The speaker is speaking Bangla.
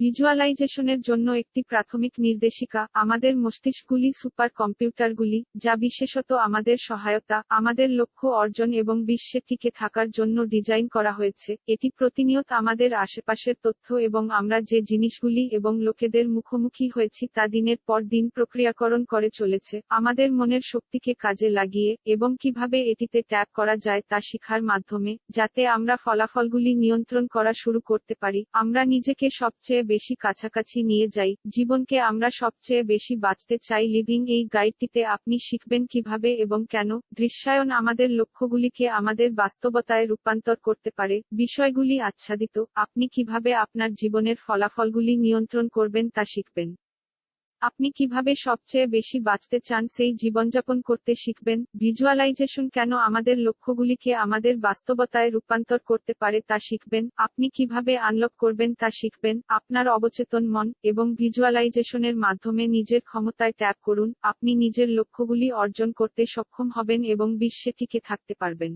ভিজুয়ালাইজেশনের জন্য একটি প্রাথমিক নির্দেশিকা, আমাদের মস্তিষ্কগুলি সুপার কম্পিউটারগুলি যা বিশেষত আমাদের সহায়তা, আমাদের লক্ষ্য অর্জন এবং বিশ্বে টিকে থাকার জন্য ডিজাইন করা হয়েছে। এটি প্রতিনিয়ত আমাদের আশেপাশের তথ্য এবং আমরা যে জিনিসগুলি এবং লোকেদের মুখোমুখি হয়েছি তা দিনের পর দিন প্রক্রিয়াকরণ করে চলেছে। আমাদের মনের শক্তিকে কাজে লাগিয়ে এবং কীভাবে এটিতে ট্যাপ করা যায় তা শিখার মাধ্যমে, যাতে আমরা ফলাফলগুলি নিয়ন্ত্রণ করা শুরু করতে পারি। আমরা নিজেকে সবচেয়ে বেশি কাছাকাছি নিয়ে যাই। জীবনকে আমরা সবচেয়ে বেশি বাঁচতে চাই লিভিং এই গাইডটিতে আপনি শিখবেন কীভাবে এবং কেন। দৃশ্যায়ন আমাদের লক্ষ্যগুলিকে আমাদের বাস্তবতায় রূপান্তর করতে পারে। বিষয়গুলি আচ্ছাদিত। আপনি কীভাবে আপনার জীবনের ফলাফলগুলি নিয়ন্ত্রণ করবেন তা শিখবেন। আপনি কীভাবে সবচেয়ে বেশি বাঁচতে চান সেই জীবনযাপন করতে শিখবেন? ভিজুয়ালাইজেশন কেন আমাদের লক্ষ্যগুলিকে আমাদের বাস্তবতায় রূপান্তর করতে পারে তা শিখবেন। আপনি কীভাবে আনলক করবেন তা শিখবেন। আপনার অবচেতন মন এবং ভিজুয়ালাইজেশনের মাধ্যমে নিজের ক্ষমতায় ট্যাপ করুন। আপনি নিজের লক্ষ্যগুলি অর্জন করতে সক্ষম হবেন এবং বিশ্বে টিকে থাকতে পারবেন।